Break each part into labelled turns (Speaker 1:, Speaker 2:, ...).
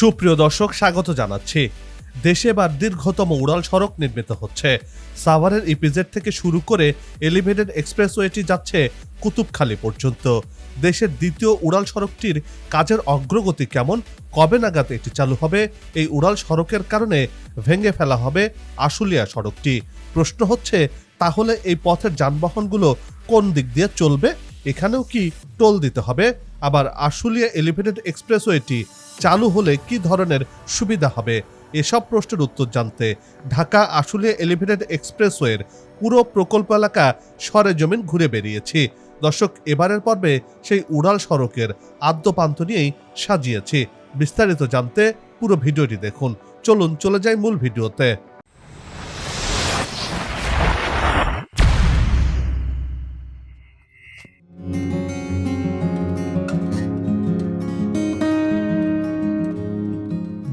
Speaker 1: সুপ্রিয় দর্শক, স্বাগত জানাচ্ছি। দেশে এবার দীর্ঘতম উড়াল সড়ক নির্মিত হচ্ছে। সাভারের ইপিজেড থেকে শুরু করে এলিভেটেড এক্সপ্রেসওয়েটি যাচ্ছে কুতুবখালী পর্যন্ত। দেশের দ্বিতীয় উড়াল সড়কটির কাজের অগ্রগতি কেমন, কবে নাগাদ এটি চালু হবে, এই উড়াল সড়কের কারণে ভেঙে ফেলা হবে আশুলিয়া সড়কটি? প্রশ্ন হচ্ছে, তাহলে এই পথের যানবাহনগুলো কোন দিক দিয়ে চলবে? এখানেও কি টোল দিতে হবে? আবার আশুলিয়া এলিভেটেড এক্সপ্রেসওয়েটি চালু হলে কি ধরনের সুবিধা হবে? এসব প্রশ্নের উত্তর জানতে ঢাকা আসলে এলিভেটেড এক্সপ্রেসওয়ের পুরো প্রকল্প এলাকা সরেজমিন ঘুরে বেরিয়েছি। দর্শক, এবারের পর্বে সেই উড়াল সড়কের আদ্যপান্ত নিয়েই সাজিয়েছি। বিস্তারিত জানতে পুরো ভিডিওটি দেখুন। চলুন, চলে যাই মূল ভিডিওতে।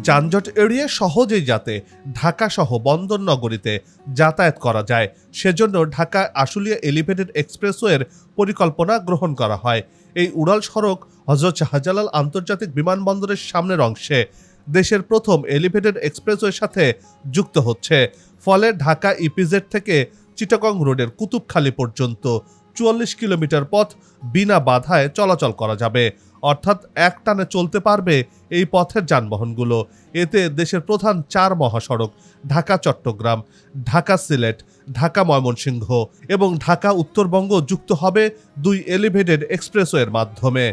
Speaker 1: যানজট এড়িয়ে সহজেই যাতে ঢাকা সহ বন্দর নগরীতে যাতায়াত করা যায়, সেজন্য ঢাকা আশুলিয়া এলিভেটেড এক্সপ্রেসওয়ের পরিকল্পনা গ্রহণ করা হয়। এই উড়াল সড়ক হজরত শাহজালাল আন্তর্জাতিক বিমানবন্দরের সামনের অংশে দেশের প্রথম এলিভেটেড এক্সপ্রেসওয়ের সাথে যুক্ত হচ্ছে। ফলে ঢাকা ইপিজেড থেকে চিটাগং রোডের কুতুবখালী পর্যন্ত চুয়াল্লিশ কিলোমিটার পথ বিনা বাধায় চলাচল করা যাবে। অর্থাৎ এক টানে চলতে পারবে এই পথের যানবাহনগুলো। এতে দেশের প্রধান চার মহাসড়ক, ঢাকা, চট্টগ্রাম, ঢাকা সিলেট, ঢাকা ময়মনসিংহ এবং ঢাকা উত্তরবঙ্গ যুক্ত হবে দুই এলিভেটেড এক্সপ্রেসওয়ের মাধ্যমে।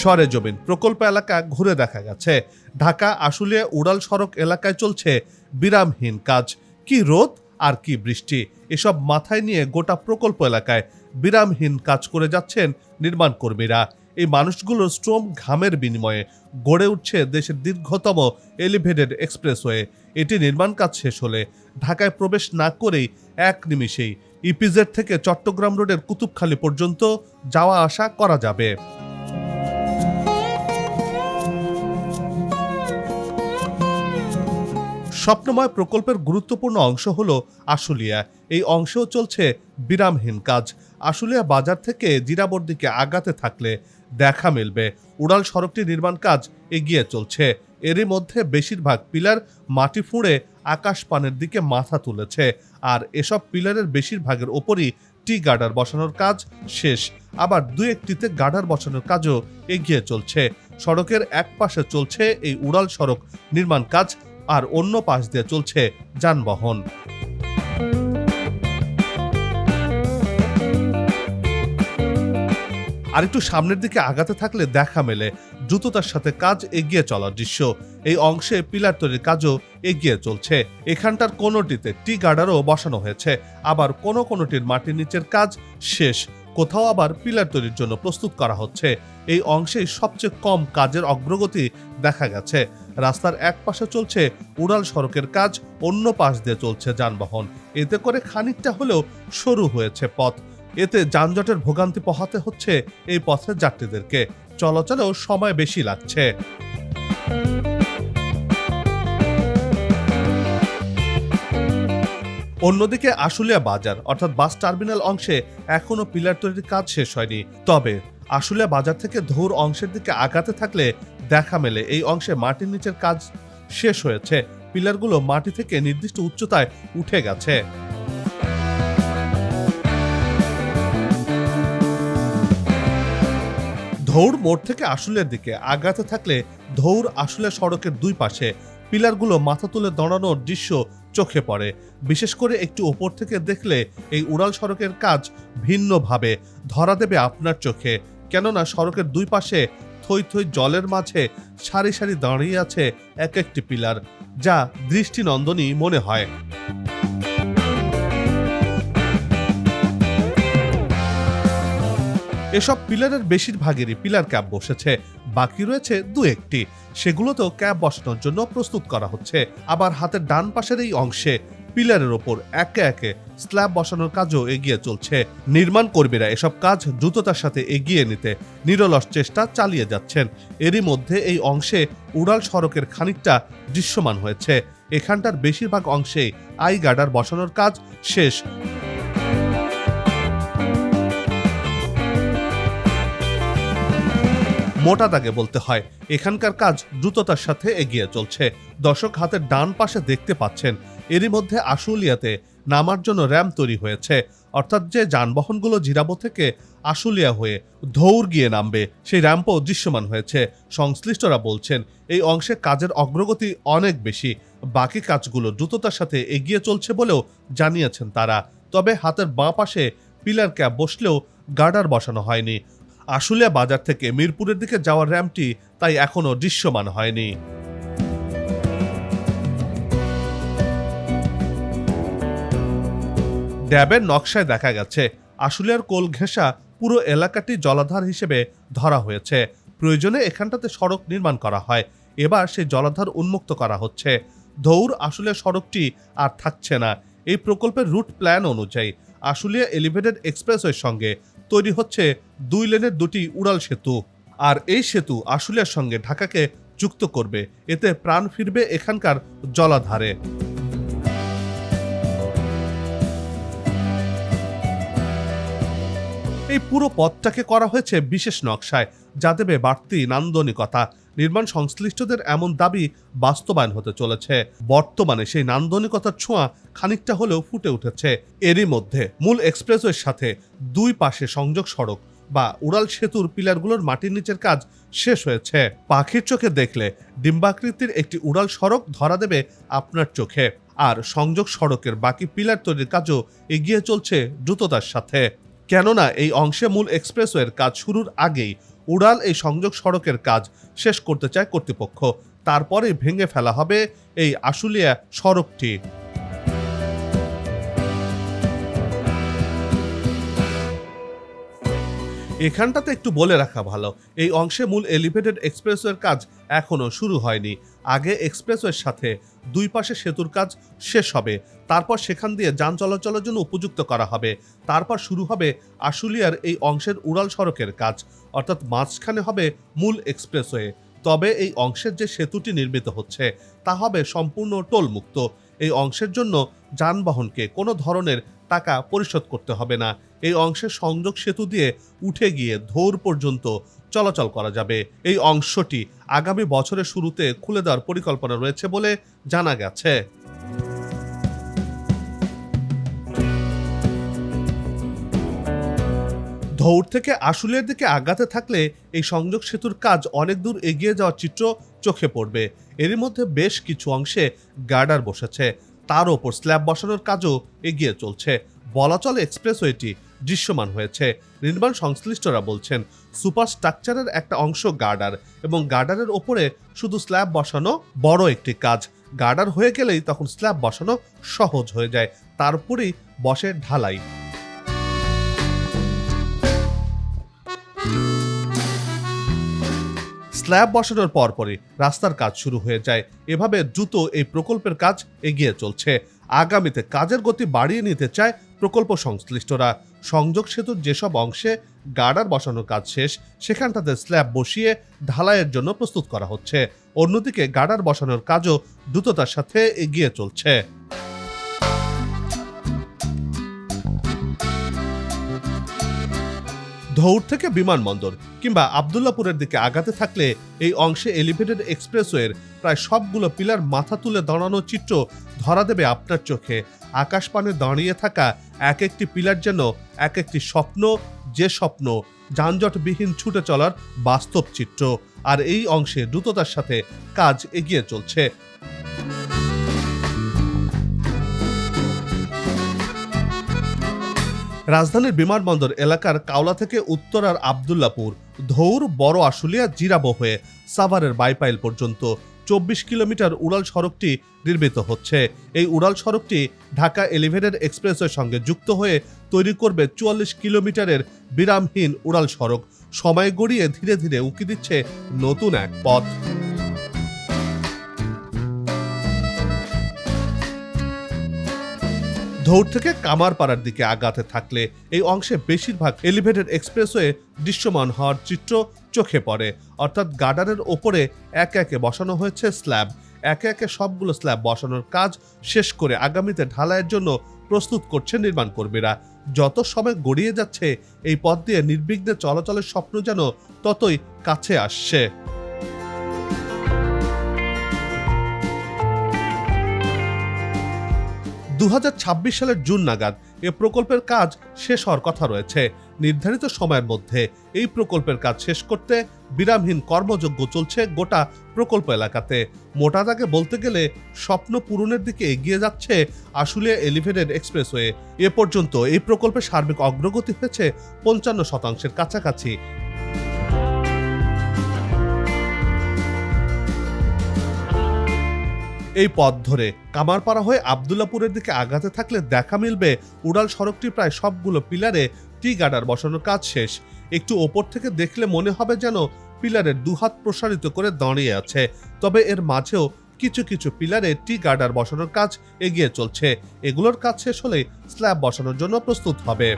Speaker 1: সরেজমিন প্রকল্প এলাকা ঘুরে দেখা গেছে। ঢাকা, আশুলিয়া, উড়াল সড়ক এলাকায় চলছে বিরামহীন কাজ। কি রোদ? আর কি বৃষ্টি? এসব মাথায় নিয়ে গোটা প্রকল্প এলাকায় বিরামহীন কাজ করে যাচ্ছেন নির্মাণ কর্মীরা। এই মানুষগুলোর শ্রম ঘামের বিনিময়ে গড়ে উঠছে দেশের দীর্ঘতম এলিভেটেড এক্সপ্রেসওয়ে। এটি নির্মাণ কাজ শেষ হলে ঢাকায় প্রবেশ না করেই এক নিমিষেই ইপিজেড থেকে চট্টগ্রাম রোডের কুতুবখালী পর্যন্ত যাওয়া আসা করা যাবে। স্বপ্নময় প্রকল্পের গুরুত্বপূর্ণ অংশ হল আশুলিয়া। এই অংশেও চলছে বিরামহীন কাজ। আশুলিয়া বাজার থেকে জিরাবর দিকে আগাতে থাকলে দেখা মিলবে। উড়াল সড়কটি নির্মাণ কাজ এগিয়ে চলছে। এরই মধ্যে বেশিরভাগ পিলার মাটি ফুঁড়ে আকাশ পানের দিকে মাথা তুলেছে। আর এসব পিলারের বেশিরভাগের ওপরই টি গার্ডার বসানোর কাজ শেষ। আবার দু একটিতে গার্ডার বসানোর কাজও এগিয়ে চলছে। সড়কের এক পাশে চলছে এই উড়াল সড়ক নির্মাণ কাজ। আর অন্য পাশ দিয়ে চলছে যানবাহন। আর একটু সামনের দিকে আগাতে থাকলে দেখা মেলে, দ্রুততার সাথে কাজ এগিয়ে চলার দৃশ্য। এই অংশে পিলার তৈরির কাজও এগিয়ে চলছে। এখানটার কোনোটিতে টি গার্ডারও বসানো হয়েছে। আবার কোনো কোনোটির মাটির নিচের কাজ শেষ। কোথাও আবার পিলার তৈরির জন্য প্রস্তুত করা হচ্ছে। এই অংশেই সবচেয়ে কম কাজের অগ্রগতি দেখা গেছে। রাস্তার এক পাশে চলছে উড়াল সড়কের কাজ, অন্য পাশ দিয়ে চলছে যানবাহন। এতে করে খানিকটা হলেও সরু হয়েছে পথ। এতে যানজটের ভোগান্তি পোহাতে হচ্ছে এই পথের যাত্রীদেরকে। চলাচলেও সময় বেশি লাগছে। অন্যদিকে আশুলিয়া বাজার, অর্থাৎ বাস টার্মিনাল অংশে এখনও পিলার তৈরির কাজ শেষ হয়নি। তবে আশুলিয়া বাজার থেকে ধৌর অংশের দিকে আগাতে থাকলে দেখা মেলে, এই অংশে মাটির নিচের কাজ শেষ হয়েছে। পিলারগুলো মাটি থেকে নির্দিষ্ট উচ্চতায় উঠে গেছে। ধৌর মোড় থেকে আশুলের দিকে আগাতে থাকলে ধৌর আশুলে সড়কের দুই পাশে। পিলারগুলো মাথা তুলে দাঁড়ানোর দৃশ্য চোখে পড়ে। বিশেষ করে একটু ওপর থেকে দেখলে এই উড়াল সড়কের কাজ ভিন্নভাবে ধরা দেবে আপনার চোখে। কেননা সড়কের দুই পাশে থই থই জলের মাঝে সারি সারি দাঁড়িয়ে আছে এক একটি পিলার, যা দৃষ্টিনন্দনই মনে হয়। এসব পিলারের বেশিরভাগেরই পিলার ক্যাপ বসেছে। বাকি রয়েছে দু একটি। সেগুলোতেও ক্যাপ বসানোর জন্য প্রস্তুত করা হচ্ছে। আবার হাতের ডান পাশের এই অংশে পিলারের ওপর একে একে স্ল্যাব বসানোর কাজও এগিয়ে চলছে। নির্মাণ কর্মীরা এসব কাজ দ্রুততার সাথে এগিয়ে নিতে নিরলস চেষ্টা চালিয়ে যাচ্ছেন। এরই মধ্যে এই অংশে উড়াল সড়কের খানিকটা দৃশ্যমান হয়েছে। এখানটার বেশিরভাগ অংশেই আই গার্ডার বসানোর কাজ শেষ। মোটা দাগে বলতে হয়। এখানকার কাজ দ্রুততার সাথে এগিয়ে চলছে। দর্শক হাতের ডান পাশে দেখতে পাচ্ছেন, এরই মধ্যে আশুলিয়াতে নামার জন্য র্যাম্প তৈরি হয়েছে। অর্থাৎ যে যানবাহনগুলো জিরাবো থেকে আশুলিয়া হয়ে ধৌর গিয়ে নামবে, সেই র্যাম্পও দৃশ্যমান হয়েছে। সংশ্লিষ্টরা বলছেন, এই অংশে কাজের অগ্রগতি অনেক বেশি। বাকি কাজগুলো দ্রুততার সাথে এগিয়ে চলছে বলেও জানিয়েছেন তারা। তবে হাতের বাঁ পাশে পিলার ক্যাপ বসলেও গার্ডার বসানো হয়নি। আশুলিয়া বাজার থেকে মিরপুরের দিকে যাওয়ার র্যাম্পটি তাই এখনও দৃশ্যমান হয়নি। ড্যাবের নকশায় দেখা গেছে, আশুলিয়ার কোল ঘেঁষা পুরো এলাকাটি জলাধার হিসেবে ধরা হয়েছে। প্রয়োজনে এখানটাতে সড়ক নির্মাণ করা হয়। এবার সেই জলাধার উন্মুক্ত করা হচ্ছে। ধৌর আশুলিয়া সড়কটি আর থাকছে না। এই প্রকল্পের রুট প্ল্যান অনুযায়ী আশুলিয়া এলিভেটেড এক্সপ্রেসওয়ের সঙ্গে তৈরি হচ্ছে দুই লেনের দুটি উড়াল সেতু। আর এই সেতু আশুলিয়ার সঙ্গে ঢাকাকে যুক্ত করবে। এতে প্রাণ ফিরবে এখানকার জলাধারে। এই পুরো পথটাকে করা হয়েছে বিশেষ নকশায়। যা দেবে বাড়তি নান্দনিকতা। নির্মাণ সংশ্লিষ্টদের এমন দাবি বাস্তবায়ন হতে চলেছে। বর্তমানে সেই নান্দনিকতার ছোঁয়া খানিকটা হলেও ফুটে উঠেছে। এরই মধ্যে মূল এক্সপ্রেসওয়ের সাথে দুই পাশে সংযোগ সড়ক বা উড়াল সেতুর পিলারগুলোর মাটির নিচের কাজ শেষ হয়েছে। পাখির চোখে দেখলে ডিম্বাকৃতির একটি উড়াল সড়ক ধরা দেবে আপনার চোখে। আর সংযোগ সড়কের বাকি পিলার তৈরির কাজও এগিয়ে চলছে দ্রুততার সাথে। কেননা এই অংশে মূল এক্সপ্রেসওয়ের কাজ শুরুর আগেই উড়াল এই সংযোগ সড়কের কাজ শেষ করতে চায় কর্তৃপক্ষ। তারপরে ভেঙে ফেলা হবে এই আশুলিয়া সড়কটি। এখানটাতে একটু বলে রাখা ভালো। এই অংশে মূল এলিভেটেড এক্সপ্রেসওয়ের কাজ এখনও শুরু হয়নি। আগে এক্সপ্রেসওয়ের সাথে দুই পাশে সেতুর কাজ শেষ হবে। তারপর সেখান দিয়ে যান চলাচলের জন্য উপযুক্ত করা হবে। তারপর শুরু হবে আশুলিয়ার এই অংশের উড়াল সড়কের কাজ, অর্থাৎ মাঝখানে হবে মূল এক্সপ্রেসওয়ে। তবে এই অংশের যে সেতুটি নির্মিত হচ্ছে, তা হবে সম্পূর্ণ টোলমুক্ত। এই অংশের জন্য যানবাহনকে কোনো ধরনের টাকা পরিশোধ করতে হবে না। এই অংশের সংযোগ সেতু দিয়ে উঠে গিয়ে ধৌর পর্যন্ত চলাচল করা যাবে। এই অংশটি আগামী বছরের শুরুতে খুলে দেওয়ার পরিকল্পনা রয়েছে বলে জানা গেছে। ধৌর থেকে আশুলিয়ার দিকে আগাতে থাকলে এই সংযোগ সেতুর কাজ অনেক দূর এগিয়ে যাওয়ার চিত্র চোখে পড়বে। এরই মধ্যে বেশ কিছু অংশে গার্ডার বসেছে। তার ওপর স্ল্যাব বসানোর কাজও এগিয়ে চলছে। বলা চলে এক্সপ্রেসওয়েটি দৃশ্যমান হয়েছে। নির্মাণ সংশ্লিষ্টরা বলছেন সুপার স্ট্রাকচারের একটা অংশ গার্ডার এবং গার্ডারের ওপরে শুধু স্ল্যাব বসানো বড় একটি কাজ। গার্ডার হয়ে গেলেই তখন স্ল্যাব বসানো সহজ হয়ে যায় তারপরেই বসে ঢালাই। স্ল্যাব বসানোর পরপরই রাস্তার কাজ শুরু হয়ে যায়। এভাবে দ্রুত এই প্রকল্পের কাজ এগিয়ে চলছে। আগামীতে কাজের গতি বাড়িয়ে নিতে চায় প্রকল্প সংশ্লিষ্টরা। সংযোগ সেতুর যেসব অংশে গার্ডার বসানোর কাজ শেষ সেখানটাতে স্ল্যাব বসিয়ে ঢালাইয়ের জন্য প্রস্তুত করা হচ্ছে। অন্যদিকে গার্ডার বসানোর কাজও দ্রুততার সাথে এগিয়ে চলছে। ধৌর থেকে বিমানবন্দর কিংবা আবদুল্লাপুরের দিকে আগাতে থাকলে এই অংশে এলিভেটেড এক্সপ্রেসওয়ের প্রায় সবগুলো পিলার মাথা তুলে দাঁড়ানো চিত্র ধরা দেবে আপনার চোখে। আকাশপানে দাঁড়িয়ে থাকা এক একটি পিলার যেন এক একটি স্বপ্ন যে স্বপ্ন যানজটবিহীন ছুটে চলার বাস্তব চিত্র, আর এই অংশে দ্রুততার সাথে কাজ এগিয়ে চলছে। রাজধানীর বিমানবন্দর এলাকার কাওলা থেকে উত্তরার আবদুল্লাপুর, ধৌর, বড় আশুলিয়া, জিরাবো হয়ে সাভারের বাইপাইল পর্যন্ত চব্বিশ কিলোমিটার উড়াল সড়কটি নির্মিত হচ্ছে। এই উড়াল সড়কটি ঢাকা এলিভেটেড এক্সপ্রেসের সঙ্গে যুক্ত হয়ে তৈরি করবে চুয়াল্লিশ কিলোমিটারের বিরামহীন উড়াল সড়ক। সময় গড়িয়ে ধীরে ধীরে উকি দিচ্ছে নতুন এক পথ। ধৌর থেকে কামারপাড়ার দিকে আগাতে থাকলে এই অংশে বেশিরভাগ এলিভেটেড এক্সপ্রেসওয়ে দৃশ্যমান হওয়ার চিত্র চোখে পড়ে। অর্থাৎ গার্ডারের ওপরে একে একে বসানো হয়েছে স্ল্যাব। একে একে সবগুলো স্ল্যাব বসানোর কাজ শেষ করে আগামীতে ঢালাইয়ের জন্য প্রস্তুত করছে নির্মাণ কর্মীরা। যত সময় গড়িয়ে যাচ্ছে, এই পথ দিয়ে নির্বিঘ্নে চলাচলের স্বপ্ন যেন ততই কাছে আসছে। দু হাজার ছাব্বিশ সালের জুন নাগাদ এ প্রকল্পের কাজ শেষ হওয়ার কথা রয়েছে। নির্ধারিত সময়ের মধ্যে এই প্রকল্পের কাজ শেষ করতে বিরামহীন কর্মযজ্ঞ চলছে গোটা প্রকল্প এলাকাতে। মোটা দাগে বলতে গেলে স্বপ্ন পূরণের দিকে এগিয়ে যাচ্ছে আশুলিয়া এলিভেটেড এক্সপ্রেসওয়ে। এ পর্যন্ত এই প্রকল্পের সার্বিক অগ্রগতি হয়েছে পঞ্চান্ন শতাংশের কাছাকাছি। এই পথ ধরে কামারপাড়া হয়ে আবদুল্লাপুরের দিকে আগাতে থাকলে দেখা মিলবে। উড়াল সড়কটি প্রায় সবগুলো পিলারে টি গার্ডার বসানোর কাজ শেষ। একটু ওপর থেকে দেখলে মনে হবে যেন পিলারের দুহাত প্রসারিত করে দাঁড়িয়ে আছে। তবে এর মাঝেও কিছু কিছু পিলারে টি গার্ডার বসানোর কাজ এগিয়ে চলছে। এগুলোর কাজ শেষ হলে স্ল্যাব বসানোর জন্য প্রস্তুত হবে।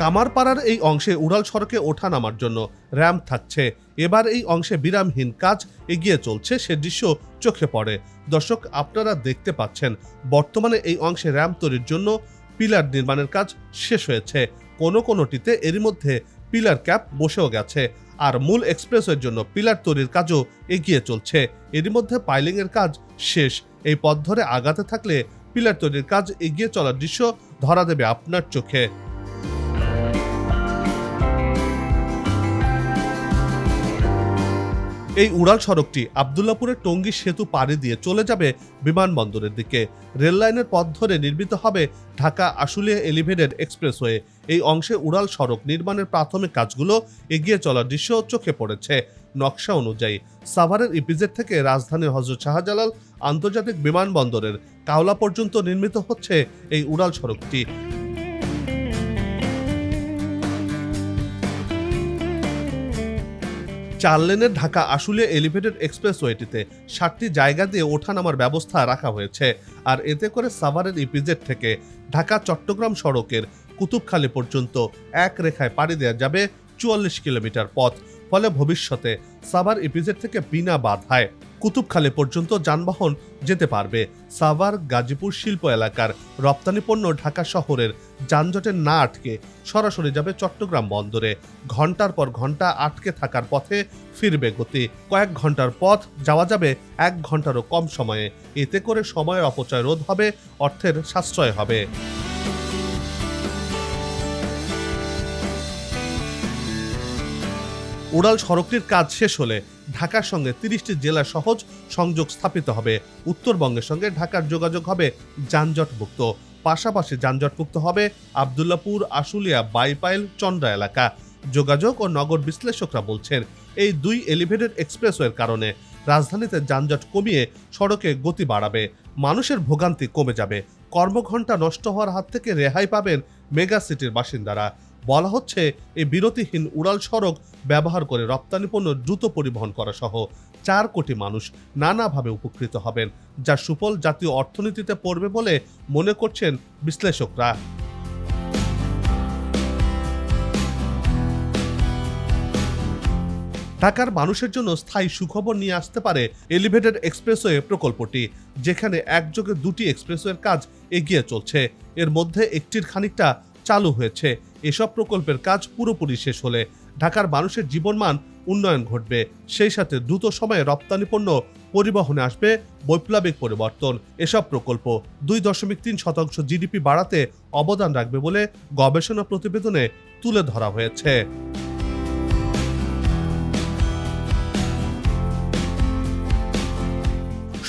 Speaker 1: কামারপাড়ার এই অংশে উড়াল সড়কে ওঠা নামার জন্য র্যাম্প থাকছে। এবার এই অংশে বিরামহীন কাজ এগিয়ে চলছে, সে দৃশ্য চোখে পড়ে। দর্শক, আপনারা দেখতে পাচ্ছেন, বর্তমানে এই অংশে র্যাম্প তৈরির জন্য পিলার নির্মাণের কাজ শেষ হয়েছে। কোনো কোনোটিতে এরই মধ্যে পিলার ক্যাপ বসেও গেছে। আর মূল এক্সপ্রেসের জন্য পিলার তৈরির কাজও এগিয়ে চলছে। এরই মধ্যে পাইলিং এর কাজ শেষ। এই পথ ধরে আগাতে থাকলে পিলার তৈরির কাজ এগিয়ে চলার দৃশ্য ধরা দেবে আপনার চোখে। এই উড়াল সড়কটি আবদুল্লাপুরের টঙ্গী সেতু পাড়ি দিয়ে চলে যাবে বিমানবন্দরের দিকে। রেল লাইনের পথ ধরে নির্মিত হবে ঢাকা আশুলিয়া এলিভেটেড এক্সপ্রেসওয়ে। এই অংশে উড়াল সড়ক নির্মাণের প্রাথমিক কাজগুলো এগিয়ে চলার দৃশ্য চোখে পড়েছে। নকশা অনুযায়ী সাভারের ইপিজেড থেকে রাজধানীর হজরত শাহজালাল আন্তর্জাতিক বিমানবন্দরের কাওলা পর্যন্ত নির্মিত হচ্ছে এই উড়াল সড়কটি। চার লেনের ঢাকা আশুলিয়া এলিভেটেড এক্সপ্রেসওয়েটিতে সাতটি জায়গা দিয়ে ওঠানামার ব্যবস্থা রাখা হয়েছে। আর এতে করে সাভারের ইপিজেড থেকে ঢাকা চট্টগ্রাম সড়কের কুতুবখালি পর্যন্ত এক রেখায় পাড়ি দেওয়া যাবে চুয়াল্লিশ কিলোমিটার পথ। ফলে ভবিষ্যতে সাভার ইপিজেড থেকে বিনা বাধায় কুতুবখালী পর্যন্ত যানবাহন যেতে পারবে। সাভার, গাজীপুর শিল্প এলাকার রপ্তানি পণ্য ঢাকা শহরের যানজটে না আটকে সরাসরি যাবে চট্টগ্রাম বন্দরে। ঘণ্টার পর ঘণ্টা আটকে থাকার পথে ফিরবে গতি। কয়েক ঘণ্টার পথ যাওয়া যাবে এক ঘন্টারও কম সময়ে। এতে করে সময়ের অপচয় রোধ হবে, অর্থের সাশ্রয় হবে। উড়াল সড়কটির কাজ শেষ হলে ঢাকার সঙ্গে তিরিশটি জেলা সহজ সংযোগ স্থাপিত হবে। উত্তরবঙ্গের সঙ্গে ঢাকার যোগাযোগ হবে যানজটমুক্ত। পাশাপাশি যানজটমুক্ত হবে আবদুল্লাপুর, আশুলিয়া, বাইপাইল, চন্দ্রা এলাকা। যোগাযোগ ও নগর বিশ্লেষকরা বলছেন, এই দুই এলিভেটেড এক্সপ্রেসওয়ের কারণে রাজধানীতে যানজট কমিয়ে সড়কে গতি বাড়াবে, মানুষের ভোগান্তি কমে যাবে, কর্মঘণ্টা নষ্ট হওয়ার হাত থেকে রেহাই পাবেন মেগা সিটির বাসিন্দারা। বলা হচ্ছে, এই বিরতিহীন উড়াল সড়ক ব্যবহার করে রপ্তানি পণ্য দ্রুত পরিবহন করা সহ চার কোটি মানুষ নানাভাবে উপকৃত হবেন, যা সুফল জাতীয় অর্থনীতিতে পড়বে বলে মনে করছেন বিশ্লেষকরা। ঢাকার মানুষের জন্য স্থায়ী সুখবর নিয়ে আসতে পারে এলিভেটেড এক্সপ্রেসওয়ে প্রকল্পটি, যেখানে একযোগে দুটি এক্সপ্রেসওয়ের কাজ এগিয়ে চলছে। এর মধ্যে একটির খানিকটা চালু হয়েছে। এসব প্রকল্পের কাজ পুরোপুরি শেষ হলে ঢাকার মানুষের জীবনমান উন্নয়ন ঘটবে। সেই সাথে দ্রুত সময়ে রপ্তানি পণ্য পরিবহনে আসবে বৈপ্লবিক পরিবর্তন। এসব প্রকল্প দুই দশমিক তিন শতাংশ জিডিপি বাড়াতে অবদান রাখবে বলে গবেষণা প্রতিবেদনে তুলে ধরা হয়েছে।